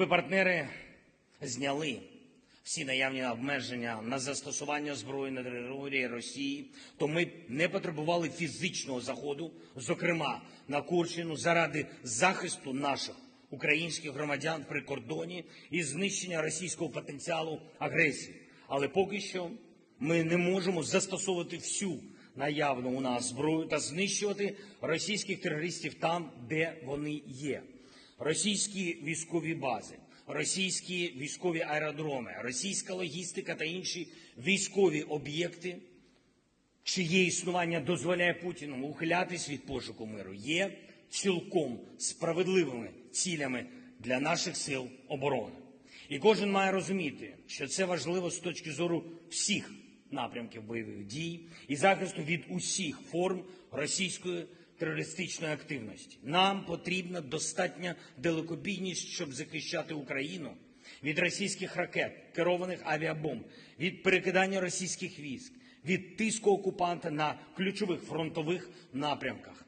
Ви партнери зняли всі наявні обмеження на застосування зброї на території Росії, то ми не потребували фізичного заходу, зокрема на Курщину, заради захисту наших українських громадян при кордоні і знищення російського потенціалу агресії. Але поки що ми не можемо застосовувати всю наявну у нас зброю та знищувати російських терористів там, де вони є. Російські військові бази, російські військові аеродроми, російська логістика та інші військові об'єкти, чиє існування дозволяє Путіну ухилятись від пошуку миру, є цілком справедливими цілями для наших сил оборони. І кожен має розуміти, що це важливо з точки зору всіх напрямків бойових дій і захисту від усіх форм російської терористичної активності. Нам потрібна достатня далекобійність, щоб захищати Україну від російських ракет, керованих авіабомб, від перекидання російських військ, від тиску окупанта на ключових фронтових напрямках.